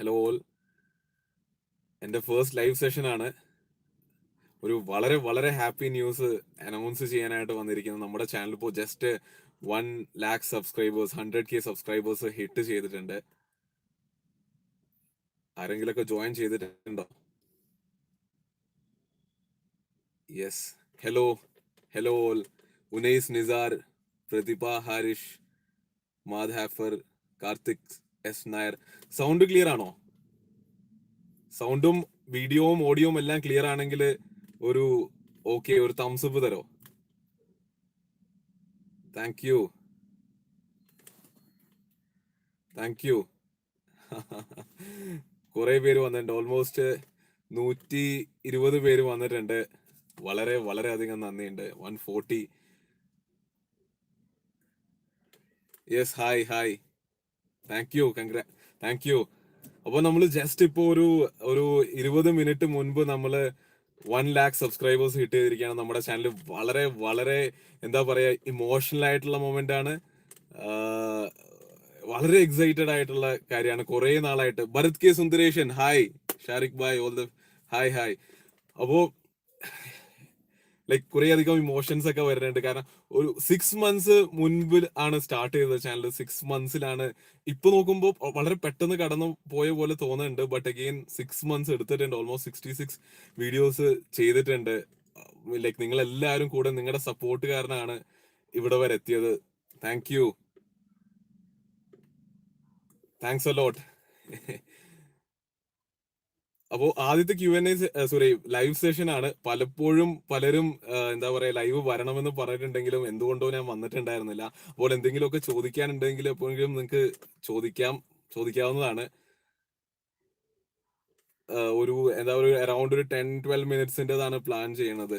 Hello all എന്റെ first live session ആണ്. ഒരു വളരെ വളരെ ഹാപ്പി ന്യൂസ് അനൗൺസ് ചെയ്യാനായിട്ട് വന്നിരിക്കുന്നത് നമ്മുടെ ചാനൽ ഇപ്പോൾ just one lakh subscribers hundred K subscribers hit ചെയ്തിട്ടുണ്ട്. ആരെങ്കിലൊക്കെ ജോയിൻ ചെയ്തിട്ടുണ്ടോ? Yes hello hello all Unais Nisar Prathibha Harish Madh Hafar Karthik S Nair sound clear ആണോ? സൗണ്ടും വീഡിയോവും ഓഡിയോവും എല്ലാം ക്ലിയർ ആണെങ്കിൽ ഒരു ഓക്കെ ഒരു തംസ് അപ്പ് തരോ? താങ്ക് യു താങ്ക് യു കുറെ പേര് വന്നിട്ടുണ്ട്. ഓൾമോസ്റ്റ് നൂറ്റി ഇരുപത് പേര് വന്നിട്ടുണ്ട്. വളരെ വളരെ അധികം നന്ദിയുണ്ട്. One forty yes hi hi thank you congrats thank you അപ്പൊ നമ്മൾ ജസ്റ്റ് ഇപ്പോ ഒരു ഒരു ഇരുപത് മിനിറ്റ് മുൻപ് നമ്മൾ വൺ ലാക്ക് സബ്സ്ക്രൈബേഴ്സ് ചെയ്തിരിക്കുകയാണ് നമ്മുടെ ചാനൽ വളരെ വളരെ എന്താ പറയാ ഇമോഷണൽ ആയിട്ടുള്ള മൊമെന്റ് ആണ്. വളരെ എക്സൈറ്റഡ് ആയിട്ടുള്ള കാര്യമാണ്. കുറെ നാളായിട്ട്. Bharath K Sundareshan hi Shariq bhai all the hi hi അപ്പോ ലൈക്ക് കുറെ അധികം ഇമോഷൻസ് ഒക്കെ വരുന്നുണ്ട്. കാരണം ഒരു സിക്സ് മന്ത്സ് മുൻപിൽ ആണ് സ്റ്റാർട്ട് ചെയ്തത് ചാനൽ സിക്സ് മന്ത്സിലാണ് ഇപ്പൊ നോക്കുമ്പോൾ വളരെ പെട്ടെന്ന് കടന്നു പോയ പോലെ തോന്നുന്നുണ്ട്. ബട്ട് അഗെയിൻ സിക്സ് മന്ത്സ് എടുത്തിട്ടുണ്ട്. ഓൾമോസ്റ്റ് സിക്സ്റ്റി സിക്സ് വീഡിയോസ് ചെയ്തിട്ടുണ്ട്. ലൈക്ക് നിങ്ങൾ എല്ലാവരും കൂടെ നിങ്ങളുടെ സപ്പോർട്ട് കാരണമാണ് ഇവിടെ വരെ എത്തിയത്. Thank you thanks a lot lot അപ്പോ ആദ്യത്തെ Q N A sorry live session ആണ്. പലപ്പോഴും പലരും എന്താ പറയാ ലൈവ് വരണമെന്ന് പറഞ്ഞിട്ടുണ്ടെങ്കിലും എന്തുകൊണ്ടോ ഞാൻ വന്നിട്ടുണ്ടായിരുന്നില്ല. അപ്പോൾ എന്തെങ്കിലുമൊക്കെ ചോദിക്കാനുണ്ടെങ്കിൽ എപ്പോഴെങ്കിലും നിങ്ങൾക്ക് ചോദിക്കാം ചോദിക്കാവുന്നതാണ്. ഒരു എന്താ പറയുക അറൌണ്ട് ഒരു ടെൻ ട്വൽവ് മിനിറ്റ്സിന്റെതാണ് പ്ലാൻ ചെയ്യുന്നത്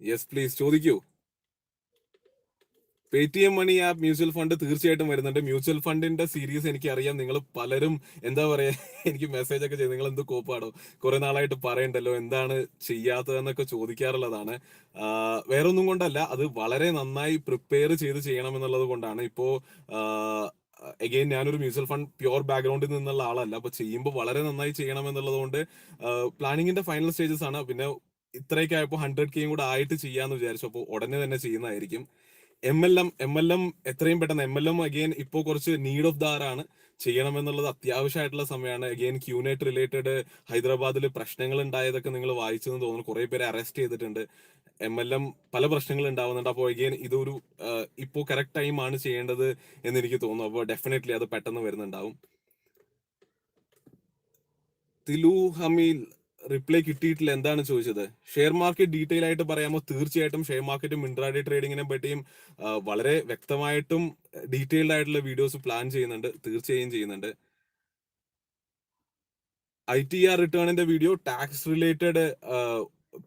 യെസ് പ്ലീസ് ചോദിക്കൂ. Paytm money app mutual fund തീർച്ചയായിട്ടും വരുന്നുണ്ട്. മ്യൂച്വൽ ഫണ്ടിന്റെ സീരീസ് എനിക്ക് അറിയാം നിങ്ങൾ പലരും എന്താ പറയാ എനിക്ക് മെസ്സേജ് ഒക്കെ ചെയ്ത് നിങ്ങൾ എന്ത് കോപ്പാടോ? കുറെ നാളായിട്ട് പറയണ്ടല്ലോ എന്താണ് ചെയ്യാത്തതെന്നൊക്കെ ചോദിക്കാറുള്ളതാണ്. വേറൊന്നും കൊണ്ടല്ല അത് വളരെ നന്നായി പ്രിപ്പയർ ചെയ്ത് ചെയ്യണം എന്നുള്ളത് കൊണ്ടാണ്. ഇപ്പോ എഗെയിൻ ഞാനൊരു മ്യൂച്വൽ ഫണ്ട് പ്യുവർ ബാക്ക്ഗ്രൗണ്ടിൽ നിന്നുള്ള ആളല്ല. അപ്പൊ ചെയ്യുമ്പോൾ വളരെ നന്നായി ചെയ്യണം എന്നുള്ളത് കൊണ്ട് പ്ലാനിങ്ങിന്റെ ഫൈനൽ സ്റ്റേജസ് ആണ്. പിന്നെ ഇത്രയൊക്കെ ആയപ്പോൾ ഹൺഡ്രഡ് കെയും കൂടെ ആയിട്ട് ചെയ്യാന്ന് വിചാരിച്ചു. അപ്പോൾ ഉടനെ തന്നെ ചെയ്യുന്നതായിരിക്കും. M L M M L M എത്രയും പെട്ടെന്ന് എം എൽ എം അഗെയിൻ ഇപ്പോൾ കുറച്ച് നീഡ് ഓഫ് ദാറാണ് ചെയ്യണമെന്നുള്ളത് അത്യാവശ്യമായിട്ടുള്ള സമയമാണ്. അഗെയിൻ ക്യൂനേറ്റ് റിലേറ്റഡ് ഹൈദരാബാദിൽ പ്രശ്നങ്ങൾ ഉണ്ടായതൊക്കെ നിങ്ങൾ വായിച്ചെന്ന് തോന്നുന്നു. കുറെ പേരെ അറസ്റ്റ് ചെയ്തിട്ടുണ്ട്. എം എൽ എം പല പ്രശ്നങ്ങൾ ഉണ്ടാവുന്നുണ്ട്. അപ്പോൾ അഗെയിൻ ഇതൊരു ഇപ്പോൾ കറക്റ്റ് ടൈം ആണ് ചെയ്യേണ്ടത് എന്ന് എനിക്ക് തോന്നുന്നു. അപ്പോൾ ഡെഫിനറ്റ്ലി അത് പെട്ടെന്ന് വരുന്നുണ്ടാവും. തിലു ഹമീൽ റിപ്ലൈ കിട്ടിയിട്ടില്ല എന്താണ് ചോദിച്ചത്? ഷെയർ മാർക്കറ്റ് ഡീറ്റെയിൽ ആയിട്ട് പറയാമോ? തീർച്ചയായിട്ടും ഷെയർ മാർക്കറ്റും ഇൻട്രാഡേ ട്രേഡിങ്ങിനെ പറ്റിയും വളരെ വ്യക്തമായിട്ടും ഡീറ്റെയിൽഡ് ആയിട്ടുള്ള വീഡിയോസ് പ്ലാൻ ചെയ്യുന്നുണ്ട് തീർച്ചയായും ചെയ്യുന്നുണ്ട്. I T R റിട്ടേണിന്റെ video tax related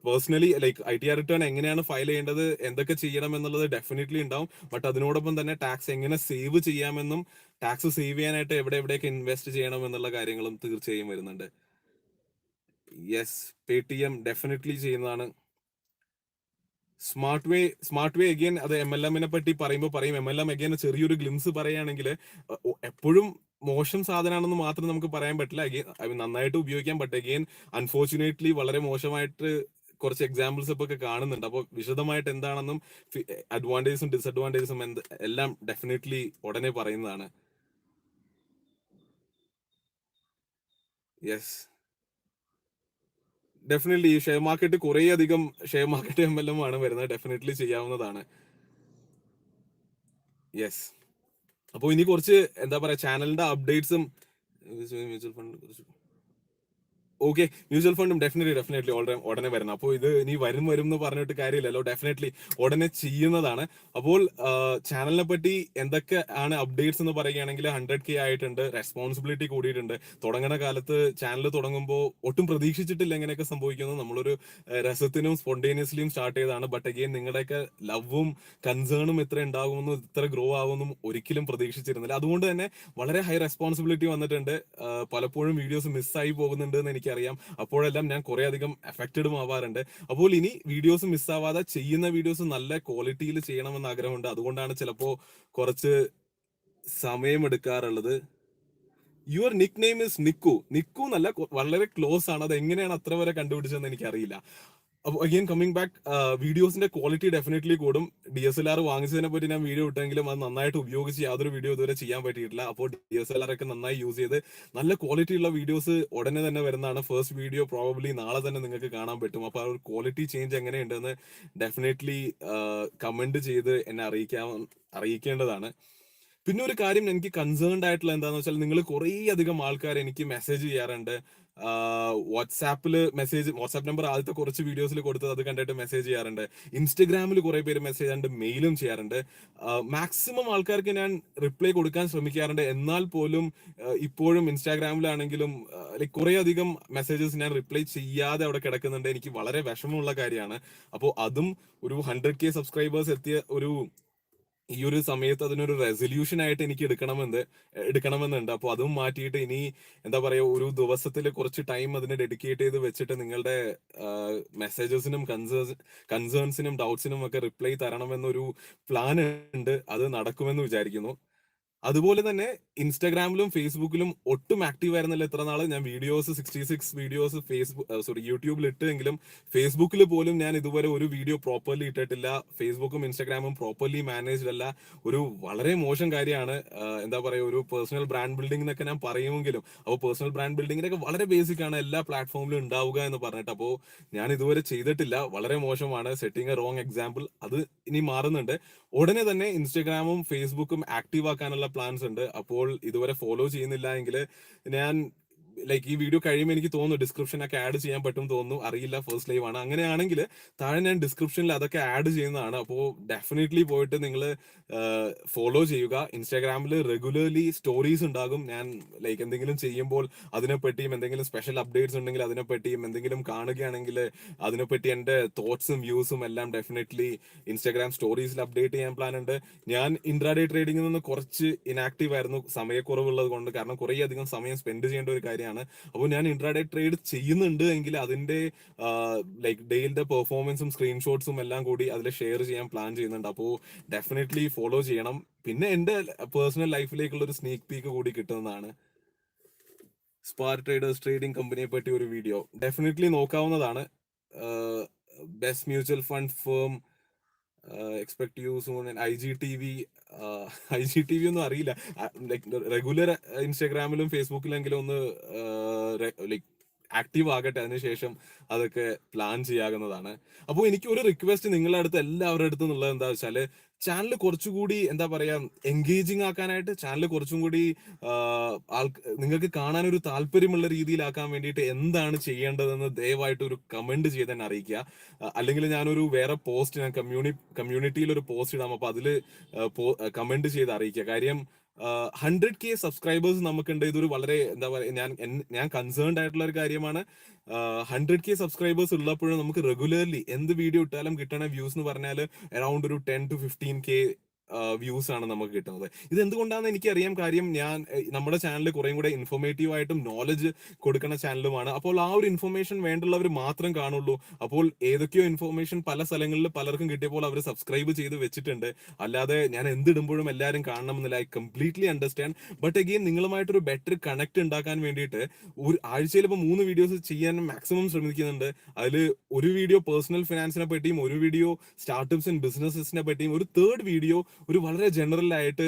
personally like I T R return എങ്ങനെയാണ് ഫയൽ ചെയ്യേണ്ടത് എന്തൊക്കെ ചെയ്യണം എന്നുള്ളത് ഡെഫിനറ്റ്ലി ഉണ്ടാവും. ബട്ട് അതിനോടൊപ്പം തന്നെ ടാക്സ് എങ്ങനെ സേവ് ചെയ്യാമെന്നും ടാക്സ് സേവ് ചെയ്യാനായിട്ട് എവിടെ എവിടെയൊക്കെ ഇൻവെസ്റ്റ് ചെയ്യണം എന്നുള്ള കാര്യങ്ങളും തീർച്ചയായും വരുന്നുണ്ട്. Yes Paytm definitely ചെയ്യുന്നതാണ്. Smart way smart way again അത് എം എൽ എമ്മിനെ പറ്റി പറയുമ്പോൾ പറയും. എം എൽ എം അഗെയിൻ ചെറിയൊരു ഗ്ലിംസ് പറയുകയാണെങ്കിൽ എപ്പോഴും മോശം സാധനമാണെന്ന് മാത്രം നമുക്ക് പറയാൻ പറ്റില്ല. അഗെയിൻ നന്നായിട്ട് ഉപയോഗിക്കാൻ പറ്റും അഗെയിൻ അൺഫോർച്ചുനേറ്റ്ലി വളരെ മോശമായിട്ട് കുറച്ച് എക്സാമ്പിൾസ് ഇപ്പൊ ഒക്കെ കാണുന്നുണ്ട്. അപ്പോൾ വിശദമായിട്ട് എന്താണെന്നും അഡ്വാന്റേജസും ഡിസഡ്വാന്റേജസും എന്ത് എല്ലാം ഡെഫിനറ്റ്ലി ഉടനെ പറയുന്നതാണ്. യെസ് ഡെഫിനറ്റ്ലി ഈ ഷെയർ മാർക്കറ്റ് കുറേ അധികം share market M L M ആണ് വരുന്നത്. ഡെഫിനറ്റ്ലി ചെയ്യാവുന്നതാണ്. യെസ് അപ്പോൾ ഇനി കുറച്ച് എന്താ പറയാ ചാനലിന്റെ അപ്ഡേറ്റ്സും മ്യൂച്വൽ ഫണ്ട് ഓക്കെ മ്യൂച്വൽ ഫണ്ടും ഡെഫിനറ്റ്ലി ഡെഫിനറ്റ്ലി ഉടനെ ഉടനെ വരണം അപ്പോൾ ഇത് ഇനി വരും വരും എന്ന് പറഞ്ഞിട്ട് കാര്യമില്ലല്ലോ ഡെഫിനറ്റ്ലി ഉടനെ ചെയ്യുന്നതാണ്. അപ്പോൾ ചാനലിനെ പറ്റി എന്തൊക്കെ ആണ് അപ്ഡേറ്റ്സ് എന്ന് പറയുകയാണെങ്കിൽ ഹൺഡ്രഡ് കെ ആയിട്ടുണ്ട് റെസ്പോൺസിബിലിറ്റി കൂടിയിട്ടുണ്ട്. തുടങ്ങുന്ന കാലത്ത് ചാനൽ തുടങ്ങുമ്പോൾ ഒട്ടും പ്രതീക്ഷിച്ചിട്ടില്ല എങ്ങനെയൊക്കെ സംഭവിക്കുന്നത്. നമ്മളൊരു രസത്തിനും സ്പോണ്ടേനിയസ്ലിയും സ്റ്റാർട്ട് ചെയ്തതാണ്. ബട്ട് അഗെയിൻ നിങ്ങളുടെയൊക്കെ ലവും കൺസേണും ഇത്ര ഉണ്ടാകുമെന്നും ഇത്ര ഗ്രോ ആകുമെന്നും ഒരിക്കലും പ്രതീക്ഷിച്ചിരുന്നില്ല. അതുകൊണ്ട് തന്നെ വളരെ ഹൈ റെസ്പോൺസിബിലിറ്റി വന്നിട്ടുണ്ട്. പലപ്പോഴും വീഡിയോസ് മിസ്സായി പോകുന്നുണ്ട് എന്ന് എനിക്കറിയാം. അപ്പോഴെല്ലാം ഞാൻ കുറെ അധികം എഫക്റ്റഡും ആവാറുണ്ട്. അപ്പോൾ ഇനി വീഡിയോസ് മിസ്സാവാതെ ചെയ്യുന്ന വീഡിയോസ് നല്ല ക്വാളിറ്റിയിൽ ചെയ്യണമെന്ന് ആഗ്രഹമുണ്ട്. അതുകൊണ്ടാണ് ചിലപ്പോ കുറച്ച് സമയം എടുക്കാറുള്ളത്. Your nick name is Nikku Nikku എന്നല്ല വളരെ ക്ലോസ് ആണ്. അത് എങ്ങനെയാണ് അത്ര വരെ കണ്ടുപിടിച്ചതെന്ന് എനിക്കറിയില്ല. അഗെയിൻ കമ്മിങ് ബാക്ക് വീഡിയോസിന്റെ ക്വാളിറ്റി ഡെഫിനറ്റ്ലി കൂടും. ഡി എസ് എൽ ആർ വാങ്ങിച്ചതിനെ പറ്റി ഞാൻ വീഡിയോ ഇട്ടെങ്കിലും അത് നന്നായിട്ട് ഉപയോഗിച്ച് യാതൊരു വീഡിയോ ഇതുവരെ ചെയ്യാൻ പറ്റിയിട്ടില്ല. അപ്പോൾ ഡി എസ് എൽ ആർ ഒക്കെ നന്നായി യൂസ് ചെയ്ത് നല്ല ക്വാളിറ്റി ഉള്ള വീഡിയോസ് ഉടനെ തന്നെ വരുന്നതാണ്. ഫസ്റ്റ് വീഡിയോ പ്രോബബ്ലി നാളെ തന്നെ നിങ്ങൾക്ക് കാണാൻ പറ്റും. അപ്പോൾ ആ ഒരു ക്വാളിറ്റി ചേഞ്ച് എങ്ങനെയുണ്ടെന്ന് ഡെഫിനറ്റ്ലി കമന്റ് ചെയ്ത് എന്നെ അറിയിക്കാൻ അറിയിക്കേണ്ടതാണ്. പിന്നെ ഒരു കാര്യം എനിക്ക് കൺസേൺഡ് ആയിട്ടുള്ള എന്താണെന്ന് വെച്ചാൽ നിങ്ങൾ കുറേ അധികം ആൾക്കാർ എനിക്ക് മെസ്സേജ് ചെയ്യാറുണ്ട്. വാട്സാപ്പിൽ മെസ്സേജ് വാട്സാപ്പ് നമ്പർ ആദ്യത്തെ കുറച്ച് വീഡിയോസിൽ കൊടുത്തത് അത് കണ്ടിട്ട് മെസ്സേജ് ചെയ്യാറുണ്ട്. ഇൻസ്റ്റഗ്രാമിൽ കുറെ പേര് മെസ്സേജ് ചെയ്യാറുണ്ട് മെയിലും ചെയ്യാറുണ്ട്. മാക്സിമം ആൾക്കാർക്ക് ഞാൻ റിപ്ലൈ കൊടുക്കാൻ ശ്രമിക്കാറുണ്ട്. എന്നാൽ പോലും ഇപ്പോഴും ഇൻസ്റ്റാഗ്രാമിലാണെങ്കിലും ലൈക്ക് കുറെ അധികം മെസ്സേജസ് ഞാൻ റിപ്ലൈ ചെയ്യാതെ അവിടെ കിടക്കുന്നുണ്ട്. എനിക്ക് വളരെ വിഷമമുള്ള കാര്യമാണ്. അപ്പോൾ അതും ഒരു ഹൺഡ്രഡ് കെ സബ്സ്ക്രൈബേഴ്സ് എത്തിയ ഒരു ഈ ഒരു സമയത്ത് അതിനൊരു റെസൊല്യൂഷൻ ആയിട്ട് എനിക്ക് എടുക്കണമെന്ന് എടുക്കണമെന്നുണ്ട്. അപ്പോൾ അതും മാറ്റിയിട്ട് ഇനി എന്താ പറയാ ഒരു ദിവസത്തിൽ കുറച്ച് ടൈം അതിന് ഡെഡിക്കേറ്റ് ചെയ്ത് വെച്ചിട്ട് നിങ്ങളുടെ മെസ്സേജസിനും കൺസേൺസിനും ഡൗട്ട്സിനും ഒക്കെ റിപ്ലൈ തരണമെന്നൊരു പ്ലാൻ ഉണ്ട്. അത് നടക്കുമെന്ന് വിചാരിക്കുന്നു. അതുപോലെ തന്നെ ഇൻസ്റ്റാഗ്രാമിലും ഫേസ്ബുക്കിലും ഒട്ടും ആക്റ്റീവ് ആയിരുന്നില്ല ഇത്ര നാൾ ഞാൻ videos sixty six videos Facebook sorry യൂട്യൂബിൽ ഇട്ടെങ്കിലും ഫേസ്ബുക്കിൽ പോലും ഞാൻ ഇതുവരെ ഒരു വീഡിയോ പ്രോപ്പർലി ഇട്ടിട്ടില്ല. ഫേസ്ബുക്കും ഇൻസ്റ്റാഗ്രാമും പ്രോപ്പർലി മാനേജ്ഡ് അല്ല. ഒരു വളരെ മോശം കാര്യമാണ്. എന്താ പറയുക ഒരു പേഴ്സണൽ ബ്രാൻഡ് ബിൽഡിംഗ് എന്നൊക്കെ ഞാൻ പറയുമെങ്കിലും. അപ്പോൾ പേഴ്സണൽ ബ്രാൻഡ് ബിൽഡിങ്ങിനൊക്കെ വളരെ ബേസിക് ആണ്. എല്ലാ പ്ലാറ്റ്ഫോമിലും ഉണ്ടാവുക എന്ന് പറഞ്ഞിട്ട്. അപ്പോൾ ഞാൻ ഇതുവരെ ചെയ്തിട്ടില്ല. വളരെ മോശമാണ്. സെറ്റിംഗ് എ റോങ് എക്സാമ്പിൾ അത് ഇനി മാറുന്നുണ്ട്. ഉടനെ തന്നെ ഇൻസ്റ്റാഗ്രാമും ഫേസ്ബുക്കും ആക്റ്റീവ് ആക്കാനുള്ള പ്ലാൻസ് ഉണ്ട്. അപ്പോൾ ഇതുവരെ ഫോളോ ചെയ്യുന്നില്ല എങ്കിൽ ഞാൻ ലൈക്ക് ഈ വീഡിയോ കഴിയുമ്പോൾ എനിക്ക് തോന്നുന്നു ഡിസ്ക്രിപ്ഷൻ ഒക്കെ ആഡ് ചെയ്യാൻ പറ്റും തോന്നുന്നു. അറിയില്ല ഫസ്റ്റ് ലൈവ് ആണ്. അങ്ങനെയാണെങ്കിൽ താഴെ ഞാൻ ഡിസ്ക്രിപ്ഷനിൽ അതൊക്കെ ആഡ് ചെയ്യുന്നതാണ്. അപ്പോൾ ഡെഫിനറ്റ്ലി പോയിട്ട് നിങ്ങൾ ഫോളോ ചെയ്യുക. ഇൻസ്റ്റാഗ്രാമിൽ റെഗുലർലി സ്റ്റോറീസ് ഉണ്ടാകും. ഞാൻ ലൈക്ക് എന്തെങ്കിലും ചെയ്യുമ്പോൾ അതിനെപ്പറ്റിയും എന്തെങ്കിലും സ്പെഷ്യൽ അപ്ഡേറ്റ്സ് ഉണ്ടെങ്കിൽ അതിനെപ്പറ്റിയും എന്തെങ്കിലും കാണുകയാണെങ്കിൽ അതിനെപ്പറ്റി എന്റെ തോട്ട്സും വ്യൂസും എല്ലാം ഡെഫിനറ്റ്ലി ഇൻസ്റ്റാഗ്രാം സ്റ്റോറീസിൽ അപ്ഡേറ്റ് ചെയ്യാൻ പ്ലാൻ ഉണ്ട്. ഞാൻ ഇൻട്രാഡേ ട്രേഡിംഗിൽ നിന്ന് കുറച്ച് ഇനാക്റ്റീവ് ആയിരുന്നു. സമയക്കുറവുള്ളത് കൊണ്ട്. കാരണം കുറേ അധികം സമയം സ്പെൻഡ് ചെയ്യേണ്ട ഒരു കാര്യമാണ് അപ്പോൾ ഞാൻ ഇൻട്രാഡേ ട്രേഡ് ചെയ്യുന്നുണ്ട് എങ്കിൽ അതിന്റെ ലൈക്ക് ഡെയിലിന്റെ പെർഫോമൻസും സ്ക്രീൻഷോട്ട്സും എല്ലാം കൂടി അതിൽ ഷെയർ ചെയ്യാൻ പ്ലാൻ ചെയ്യുന്നുണ്ട്. അപ്പോൾ ഡെഫിനറ്റ്ലി ഫോളോ ചെയ്യണം. പിന്നെ എന്റെ പേഴ്സണൽ ലൈഫിലേക്കുള്ള ഒരു സ്നീക്ക് പീക്ക് കൂടി കിട്ടുന്നതാണ് സ്പാർ ട്രേഡേഴ്സ് ട്രേഡിംഗ് കമ്പനിയെ പറ്റി ഒരു വീഡിയോ. ഡെഫിനറ്റ്ലി നോക്കാവുന്നതാണ്. Best mutual fund firm expect you soon I G T V I G T V ഒന്നും അറിയില്ല. ലൈക് റെഗുലർ ഇൻസ്റ്റാഗ്രാമിലും ഫേസ്ബുക്കിലെങ്കിലും ഒന്ന് ലൈക്ക് ആക്റ്റീവ് ആകട്ടെ അതിനുശേഷം അതൊക്കെ പ്ലാൻ ചെയ്യാകുന്നതാണ്. അപ്പോൾ എനിക്ക് ഒരു റിക്വസ്റ്റ് നിങ്ങളുടെ അടുത്ത് എല്ലാവരുടെ അടുത്തും ഉള്ളത് എന്താ വെച്ചാൽ ചാനൽ കുറച്ചുകൂടി എന്താ പറയാ എൻഗേജിങ് ആക്കാനായിട്ട് ചാനൽ കുറച്ചും കൂടി നിങ്ങൾക്ക് കാണാൻ ഒരു താല്പര്യമുള്ള രീതിയിലാക്കാൻ വേണ്ടിയിട്ട് എന്താണ് ചെയ്യേണ്ടതെന്ന് ദയവായിട്ട് ഒരു കമന്റ് ചെയ്ത് തന്നെ അറിയിക്കുക. അല്ലെങ്കിൽ ഞാനൊരു വേറെ പോസ്റ്റ് ഞാൻ കമ്മ്യൂണി കമ്മ്യൂണിറ്റിയിൽ ഒരു പോസ്റ്റ് ഇടാം. അപ്പൊ അതിൽ കമന്റ് ചെയ്ത് അറിയിക്കുക. കാര്യം ഹൺഡ്രഡ് കെ സബ്സ്ക്രൈബേഴ്സ് നമുക്കുണ്ട്. ഇതൊരു വളരെ എന്താ പറയുക ഞാൻ ഞാൻ കൺസേൺഡ് ആയിട്ടുള്ള ഒരു കാര്യമാണ്. ഹൺഡ്രഡ് കെ സബ്സ്ക്രൈബേഴ്സ് ഉള്ളപ്പോഴും നമുക്ക് റെഗുലർലി എന്ത് വീഡിയോ ഇട്ടാലും കിട്ടണ വ്യൂസ് എന്ന് പറഞ്ഞാൽ അറൌണ്ട് ഒരു ten to fifteen K views ആണ് നമുക്ക് കിട്ടുന്നത്. ഇത് എന്തുകൊണ്ടാണെന്ന് എനിക്കറിയാം കാര്യം ഞാൻ നമ്മുടെ ചാനൽ കുറേം കൂടെ ഇൻഫോർമേറ്റീവ് ആയിട്ടും നോളജ് കൊടുക്കുന്ന ചാനലുമാണ് അപ്പോൾ ആ ഒരു ഇൻഫർമേഷൻ വേണ്ടുള്ളവർ മാത്രം കാണുള്ളൂ. അപ്പോൾ ഏതൊക്കെയോ ഇൻഫർമേഷൻ പല സ്ഥലങ്ങളിൽ പലർക്കും കിട്ടിയപ്പോൾ അവർ സബ്സ്ക്രൈബ് ചെയ്ത് വെച്ചിട്ടുണ്ട്. അല്ലാതെ ഞാൻ എന്തിടുമ്പോഴും എല്ലാവരും കാണണമെന്നില്ല. I completely understand but again നിങ്ങളുമായിട്ടൊരു better connect ഉണ്ടാക്കാൻ വേണ്ടിയിട്ട് ഒരു ആഴ്ചയിൽ ഇപ്പോൾ മൂന്ന് വീഡിയോസ് ചെയ്യാൻ മാക്സിമം ശ്രമിക്കുന്നുണ്ട്. അതിൽ ഒരു വീഡിയോ പേഴ്സണൽ ഫിനാൻസിനെ പറ്റിയും ഒരു വീഡിയോ സ്റ്റാർട്ടപ്സ് ആൻഡ് ബിസിനസ്സിനെ പറ്റിയും ഒരു തേർഡ് വീഡിയോ ഒരു വളരെ ജനറൽ ആയിട്ട്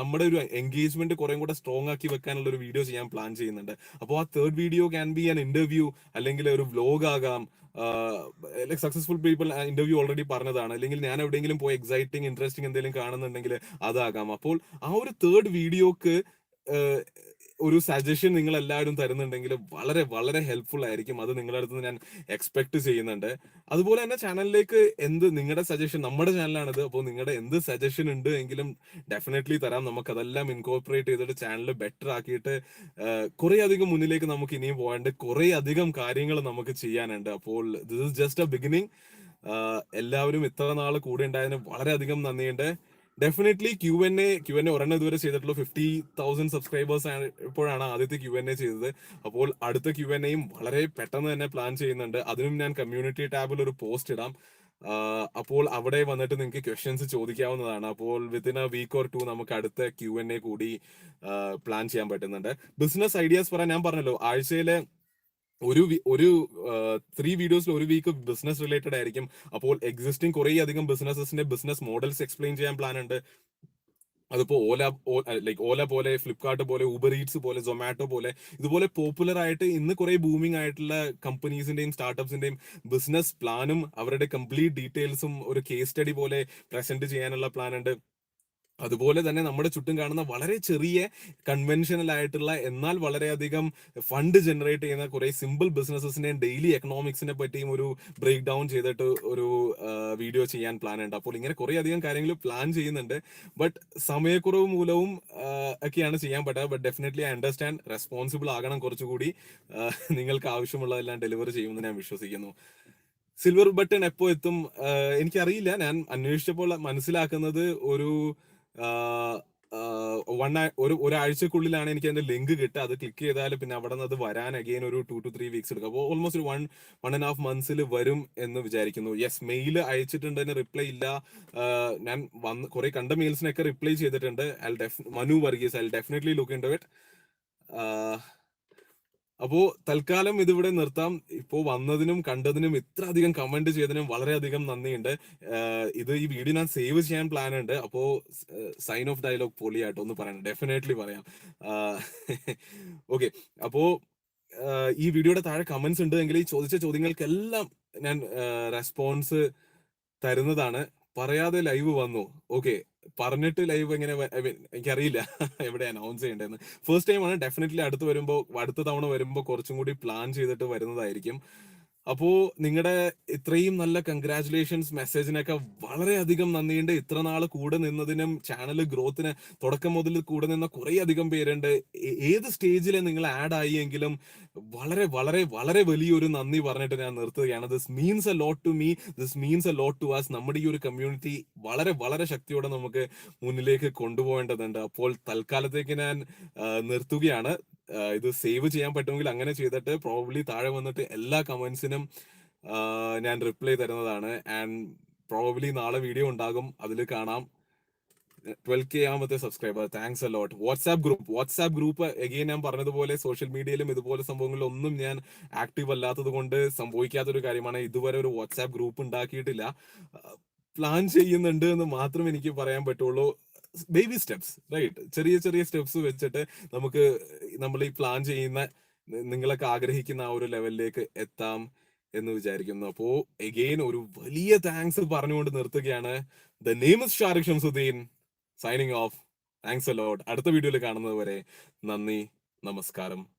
നമ്മുടെ ഒരു എൻഗേജ്മെന്റ് കുറേ കൂടെ സ്ട്രോങ് ആക്കി വെക്കാനുള്ള ഒരു വീഡിയോ ചെയ്യാൻ പ്ലാൻ ചെയ്യുന്നുണ്ട്. അപ്പോൾ ആ third video can be an interview അല്ലെങ്കിൽ ഒരു വ്ലോഗ് ആകാം. Like successful people interview already പറഞ്ഞതാണ്. അല്ലെങ്കിൽ ഞാൻ എവിടെയെങ്കിലും പോയി എക്സൈറ്റിംഗ് ഇൻട്രസ്റ്റിംഗ് എന്തെങ്കിലും കാണുന്നുണ്ടെങ്കിൽ അതാകാം. അപ്പോൾ ആ ഒരു തേർഡ് വീഡിയോക്ക് ഒരു സജഷൻ നിങ്ങൾ എല്ലാവരും തരുന്നുണ്ടെങ്കിൽ വളരെ വളരെ ഹെൽപ്ഫുൾ ആയിരിക്കും. അത് നിങ്ങളുടെ അടുത്ത് ഞാൻ എക്സ്പെക്ട് ചെയ്യുന്നുണ്ട്. അതുപോലെ തന്നെ ചാനലിലേക്ക് എന്ത് നിങ്ങളുടെ സജഷൻ നമ്മുടെ ചാനലാണിത് അപ്പോൾ നിങ്ങളുടെ എന്ത് സജഷൻ ഉണ്ട് എങ്കിലും ഡെഫിനറ്റ്ലി തരാം. നമുക്ക് അതെല്ലാം ഇൻകോർപ്പറേറ്റ് ചെയ്തിട്ട് ചാനൽ ബെറ്റർ ആക്കിയിട്ട് കുറേ അധികം മുന്നിലേക്ക് നമുക്ക് ഇനിയും പോകാണ്ട് കുറേ അധികം കാര്യങ്ങൾ നമുക്ക് ചെയ്യാനുണ്ട്. അപ്പോൾ this is just a beginning എല്ലാവരും ഇത്ര നാൾ കൂടെ ഉണ്ടായതിന് വളരെയധികം നന്ദിയുണ്ട്. Definitely Q N A Q N A ഒരെണ്ണം ഇതുവരെ ചെയ്തിട്ടുള്ളൂ. ഫിഫ്റ്റി തൗസൻഡ് സബ്സ്ക്രൈബേഴ്സ് ആണ് ഇപ്പോഴാണ് ആദ്യത്തെ ക്യു എൻ എ ചെയ്തത്. അപ്പോൾ അടുത്ത ക്യു എൻ എയും വളരെ പെട്ടെന്ന് തന്നെ പ്ലാൻ ചെയ്യുന്നുണ്ട്. അതിനും ഞാൻ കമ്മ്യൂണിറ്റി ടാബിൽ ഒരു പോസ്റ്റ് ഇടാം. അപ്പോൾ അവിടെ വന്നിട്ട് നിങ്ങൾക്ക് ക്വസ്റ്റ്യൻസ് ചോദിക്കാവുന്നതാണ്. അപ്പോൾ within a week or two നമുക്ക് അടുത്ത ക്യു എൻ എ കൂടി പ്ലാൻ ചെയ്യാൻ പറ്റുന്നുണ്ട്. ബിസിനസ് ഐഡിയാസ് പറയാൻ ഞാൻ പറഞ്ഞല്ലോ. ആഴ്ചയിലെ ഒരു ഒരു ത്രീ വീഡിയോസിൽ ഒരു വീക്ക് ബിസിനസ് റിലേറ്റഡ് ആയിരിക്കും. അപ്പോൾ എക്സിസ്റ്റിംഗ് കുറേ അധികം ബിസിനസസിന്റെ ബിസിനസ് മോഡൽസ് എക്സ്പ്ലെയിൻ ചെയ്യാൻ പ്ലാൻ ഉണ്ട്. അതിപ്പോ ഓല ലൈക്ക് ഓല പോലെ ഫ്ലിപ്കാർട്ട് പോലെ ഊബർ ഈറ്റ്സ് പോലെ സൊമാറ്റോ പോലെ ഇതുപോലെ പോപ്പുലർ ആയിട്ട് ഇന്ന് കുറെ ബൂമിംഗ് ആയിട്ടുള്ള കമ്പനീസിന്റെയും സ്റ്റാർട്ടപ്സിന്റെയും ബിസിനസ് പ്ലാനും അവരുടെ കംപ്ലീറ്റ് ഡീറ്റെയിൽസും ഒരു കേസ് സ്റ്റഡി പോലെ പ്രസന്റ് ചെയ്യാനുള്ള പ്ലാൻ ഉണ്ട്. അതുപോലെ തന്നെ നമ്മുടെ ചുറ്റും കാണുന്ന വളരെ ചെറിയ കൺവെൻഷനൽ ആയിട്ടുള്ള എന്നാൽ വളരെയധികം ഫണ്ട് ജനറേറ്റ് ചെയ്യുന്ന കുറെ സിമ്പിൾ ബിസിനസ്സിനെയും ഡെയിലി എക്കണോമിക്സിനെ പറ്റിയും ഒരു ബ്രേക്ക് ഡൗൺ ചെയ്തിട്ട് ഒരു വീഡിയോ ചെയ്യാൻ പ്ലാൻ ഉണ്ട്. അപ്പോൾ ഇങ്ങനെ കുറെ അധികം കാര്യങ്ങൾ പ്ലാൻ ചെയ്യുന്നുണ്ട്. ബട്ട് സമയക്കുറവ് മൂലവും ഒക്കെയാണ് ചെയ്യാൻ പറ്റുക. But definitely I understand responsible ആകണം കുറച്ചുകൂടി. നിങ്ങൾക്ക് ആവശ്യമുള്ളതെല്ലാം ഡെലിവറി ചെയ്യുമെന്ന് ഞാൻ വിശ്വസിക്കുന്നു. സിൽവർ ബട്ടൺ എപ്പോ എത്തും? എനിക്കറിയില്ല. ഞാൻ അന്വേഷിച്ചപ്പോൾ മനസ്സിലാക്കുന്നത് ഒരു വൺ ഒരു ഒരാഴ്ചക്കുള്ളിലാണ് എനിക്ക് അതിന്റെ ലിങ്ക് കിട്ടുക. അത് ക്ലിക്ക് ചെയ്താൽ പിന്നെ അവിടെ നിന്ന് അത് വരാൻ അഗെയിൻ ഒരു ടു ടു ത്രീ വീക്സ് എടുക്കും. അപ്പോൾ ഓൾമോസ്റ്റ് ഒരു വൺ വൺ ആൻഡ് ഹാഫ് മന്ത്സിൽ വരും എന്ന് വിചാരിക്കുന്നു. യെസ് മെയിൽ അയച്ചിട്ടുണ്ട് അതിന് റിപ്ലൈ ഇല്ല. ഞാൻ വന്ന് കുറെ കണ്ട മെയിൽസിനൊക്കെ റിപ്ലൈ ചെയ്തിട്ടുണ്ട്. I def Manu Varghese I definitely look into it അപ്പോ തൽക്കാലം ഇതിവിടെ നിർത്താം. ഇപ്പോ വന്നതിനും കണ്ടതിനും ഇത്ര അധികം കമന്റ് ചെയ്തതിനും വളരെയധികം നന്ദിയുണ്ട്. ഇത് ഈ വീഡിയോ ഞാൻ സേവ് ചെയ്യാൻ പ്ലാൻ ഉണ്ട്. അപ്പോ സൈൻ ഓഫ് ഡയലോഗ് പൊളിയായിട്ട് ഒന്ന് പറയാം ഡെഫിനറ്റ്ലി പറയാം. ഓക്കെ അപ്പോ ഈ വീഡിയോയുടെ താഴെ കമന്റ്സ് ഉണ്ട് എങ്കിൽ ഈ ചോദിച്ച ചോദ്യങ്ങൾക്കെല്ലാം ഞാൻ റെസ്പോൺസ് തരുന്നതാണ്. പറയാതെ ലൈവ് വന്നു. ഓക്കെ പറഞ്ഞിട്ട് ലൈവ് എങ്ങനെ എനിക്കറിയില്ല എവിടെ അനൗൺസ് ചെയ്യേണ്ടതെന്ന്. ഫസ്റ്റ് ടൈം ആണ് ഡെഫിനറ്റ്ലി അടുത്ത് വരുമ്പോൾ അടുത്ത തവണ വരുമ്പോൾ കുറച്ചും കൂടി പ്ലാൻ ചെയ്തിട്ട് വരുന്നതായിരിക്കും. അപ്പോ നിങ്ങളുടെ ഇത്രയും നല്ല കൺഗ്രാറ്റുലേഷൻസ് മെസ്സേജിനൊക്കെ വളരെയധികം നന്ദിയുണ്ട്. ഇത്ര നാൾ കൂടെ നിന്നതിനും ചാനൽ ഗ്രോത്തിന് തുടക്കം മുതൽ കൂടെ നിന്ന കുറെ അധികം പേരുണ്ട്. ഏത് സ്റ്റേജിൽ നിങ്ങൾ ആഡ് ആയി എങ്കിലും വളരെ വളരെ വളരെ വലിയൊരു നന്ദി പറഞ്ഞിട്ട് ഞാൻ നിർത്തുകയാണ്. This means a lot to me this means a lot to us നമ്മുടെ ഈ ഒരു കമ്മ്യൂണിറ്റി വളരെ വളരെ ശക്തിയോടെ നമുക്ക് മുന്നിലേക്ക് കൊണ്ടുപോകേണ്ടതുണ്ട്. അപ്പോൾ തൽക്കാലത്തേക്ക് ഞാൻ നിർത്തുകയാണ്. ഇത് സേവ് ചെയ്യാൻ പറ്റുമെങ്കിൽ അങ്ങനെ ചെയ്തിട്ട് പ്രോബ്ലി താഴെ വന്നിട്ട് എല്ലാ കമന്റ്സിനും ഞാൻ റിപ്ലൈ തരുന്നതാണ്. ആൻഡ് പ്രോബ്ലി നാളെ വീഡിയോ ഉണ്ടാകും. അതിൽ കാണാം. Twelve K ആമത്തെ subscriber thanks a lot WhatsApp group WhatsApp group again ഞാൻ പറഞ്ഞതുപോലെ സോഷ്യൽ മീഡിയയിലും ഇതുപോലെ സംഭവങ്ങളിലൊന്നും ഞാൻ ആക്റ്റീവ് അല്ലാത്തത് കൊണ്ട് സംഭവിക്കാത്തൊരു കാര്യമാണ്. ഇതുവരെ ഒരു വാട്സാപ്പ് ഗ്രൂപ്പ് ഉണ്ടാക്കിയിട്ടില്ല. പ്ലാൻ ചെയ്യുന്നുണ്ട് എന്ന് മാത്രം എനിക്ക് പറയാൻ പറ്റുള്ളൂ. ബേബി സ്റ്റെപ്സ് റൈറ്റ് ചെറിയ ചെറിയ സ്റ്റെപ്സ് വെച്ചിട്ട് നമുക്ക് നമ്മൾ ഈ പ്ലാൻ ചെയ്യുന്ന നിങ്ങളൊക്കെ ആഗ്രഹിക്കുന്ന ആ ഒരു ലെവലിലേക്ക് എത്താം എന്ന് വിചാരിക്കുന്നു. അപ്പോ എഗെയിൻ ഒരു വലിയ താങ്ക്സ് പറഞ്ഞുകൊണ്ട് നിർത്തുകയാണ്. The name is Shariq Shamsuddin signing off thanks a lot അടുത്ത വീഡിയോയിൽ കാണുന്നത് വരെ നന്ദി നമസ്കാരം.